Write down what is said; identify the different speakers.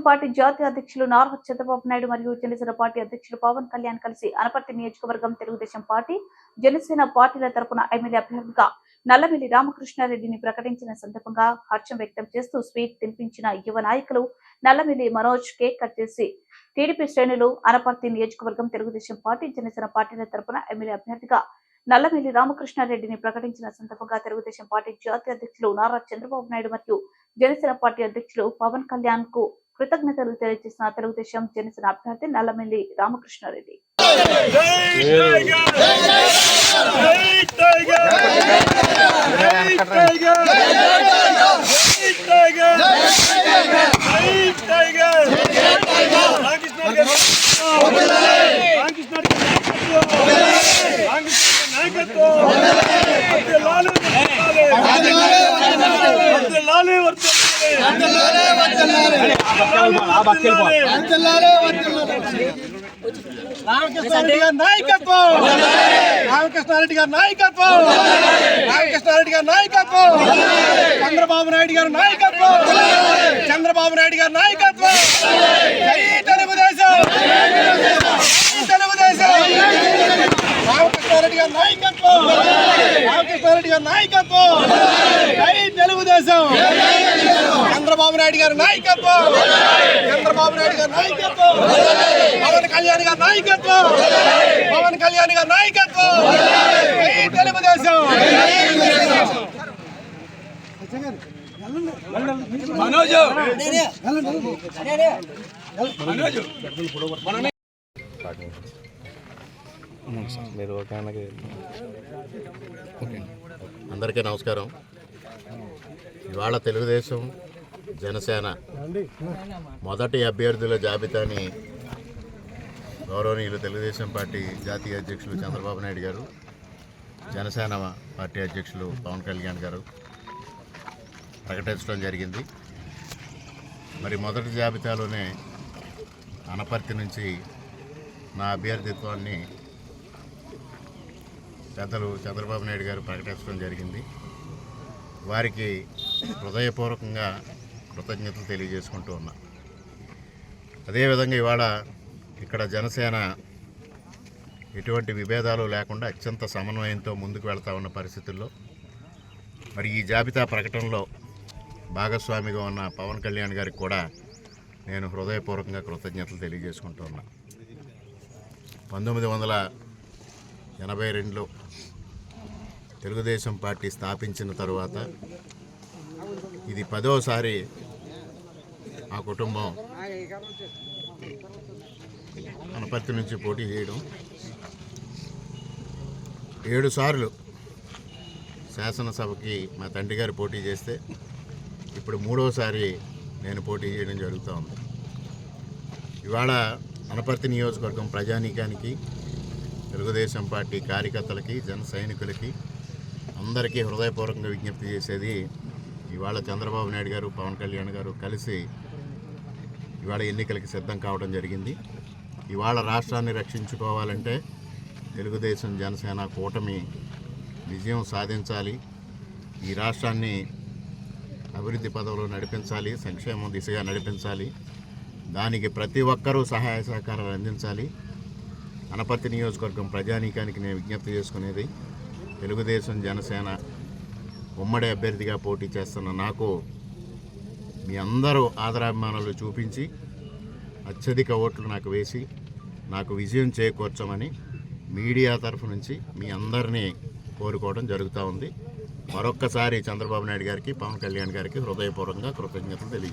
Speaker 1: Party జాతీయ అధ్యక్షులు నారా చంద్రబాబు నాయుడు మరియు జనసేన పార్టీ అధ్యక్షులు పవన్ కళ్యాణ్ కలిసి అనపర్తి నియోజకవర్గం తెలుగుదేశం పార్టీ జనసేన పార్టీల తరపున ఎమ్మెల్యే అభ్యర్థిగా నల్లమిల్లి రామకృష్ణారెడ్డిని ప్రకటించిన సందర్భంగా హర్షం వ్యక్తం చేస్తూ స్వీట్ తినిపించిన యువ నాయకులు నల్లమిల్లి మనోజ్ కేక్ కట్ చేసి టీడీపీ శ్రేణులు అనపర్తి నియోజకవర్గం తెలుగుదేశం పార్టీ జనసేన పార్టీల తరపున ఎమ్మెల్యే అభ్యర్థిగా నల్లమిల్లి రామకృష్ణారెడ్డిని ప్రకటించిన సందర్భంగా తెలుగుదేశం పార్టీ జాతీయ అధ్యక్షులు నారా చంద్రబాబు నాయుడు మరియు జనసేన పార్టీ అధ్యక్షులు పవన్ కళ్యాణ్కు కృతజ్ఞతలు తెలియజేసిన తెలుగుదేశం జనసేన అభ్యర్థి నల్లమిల్లి రామకృష్ణారెడ్డి
Speaker 2: రామకృష్ణారెడ్డి గారి నాయకత్వం రామకృష్ణారెడ్డి గారి నాయకత్వం రామకృష్ణారెడ్డి గారి నాయకత్వం చంద్రబాబు నాయుడు గారి నాయకత్వం చంద్రబాబు నాయుడు గారి నాయకత్వం జై తెలుగుదేశం తెలుగుదేశం రామకృష్ణారెడ్డి గారి నాయకత్వం. రామకృష్ణారెడ్డి గారి నాయకత్వం. జై తెలుగుదేశం. చంద్రబాబు నాయుడు గారి నాయకత్వం. చంద్రబాబు నాయుడు గారి నాయకత్వం. పవన్ కళ్యాణ్ గారి నాయకత్వం. పవన్ కళ్యాణ్ గారి నాయకత్వం. జై తెలుగుదేశం. మనోజ్.
Speaker 3: మీరు ఒక ఆయనకి
Speaker 4: అందరికీ నమస్కారం. ఇవాళ తెలుగుదేశం జనసేన మొదటి అభ్యర్థుల జాబితాని గౌరవనీయులు తెలుగుదేశం పార్టీ జాతీయ అధ్యక్షులు చంద్రబాబు నాయుడు గారు జనసేన పార్టీ అధ్యక్షులు పవన్ కళ్యాణ్ గారు ప్రకటించడం జరిగింది. మరి మొదటి జాబితాలోనే అనపర్తి నుంచి నా అభ్యర్థిత్వాన్ని పెద్దలు చంద్రబాబు నాయుడు గారు ప్రకటించడం జరిగింది. వారికి హృదయపూర్వకంగా కృతజ్ఞతలు తెలియజేసుకుంటూ ఉన్నా. అదేవిధంగా ఇవాళ ఇక్కడ జనసేన ఎటువంటి విభేదాలు లేకుండా అత్యంత సమన్వయంతో ముందుకు వెళ్తా ఉన్న పరిస్థితుల్లో మరి ఈ జాబితా ప్రకటనలో భాగస్వామిగా ఉన్న పవన్ కళ్యాణ్ గారికి కూడా నేను హృదయపూర్వకంగా కృతజ్ఞతలు తెలియజేసుకుంటూ ఉన్నా. పంతొమ్మిది వందల ఎనభై రెండులో తెలుగుదేశం పార్టీ స్థాపించిన తర్వాత ఇది పదోసారి ఆ కుటుంబం అనపర్తి నుంచి పోటీ చేయడం. ఏడు సార్లు శాసనసభకి మా తండ్రి గారు పోటీ చేస్తే ఇప్పుడు మూడోసారి నేను పోటీ చేయడం జరుగుతూ ఉంది ఇవాళ అనపర్తి నియోజకవర్గం ప్రజానీకానికి తెలుగుదేశం పార్టీ కార్యకర్తలకి జన సైనికులకి అందరికీ హృదయపూర్వకంగా విజ్ఞప్తి చేసేది ఇవాళ చంద్రబాబు నాయుడు గారు పవన్ కళ్యాణ్ గారు కలిసి ఇవాళ ఎన్నికలకి సిద్ధం కావడం జరిగింది. ఇవాళ రాష్ట్రాన్ని రక్షించుకోవాలంటే తెలుగుదేశం జనసేన కూటమి విజయం సాధించాలి. ఈ రాష్ట్రాన్ని అభివృద్ధి పదవులు నడిపించాలి సంక్షేమం దిశగా నడిపించాలి. దానికి ప్రతి ఒక్కరూ సహాయ సహకారాలు అందించాలి. అనపర్తి నియోజకవర్గం ప్రజానీకానికి నేను విజ్ఞప్తి చేసుకునేది తెలుగుదేశం జనసేన ఉమ్మడి అభ్యర్థిగా పోటీ చేస్తున్న నాకు మీ అందరూ ఆదరాభిమానాలు చూపించి అత్యధిక ఓట్లు నాకు వేసి నాకు విజయం చేకూర్చమని మీడియా తరఫు నుంచి మీ అందరినీ కోరుకోవడం జరుగుతూ ఉంది. మరొక్కసారి చంద్రబాబు నాయుడు గారికి పవన్ కళ్యాణ్ గారికి హృదయపూర్వకంగా కృతజ్ఞతలు తెలియజేస్తాను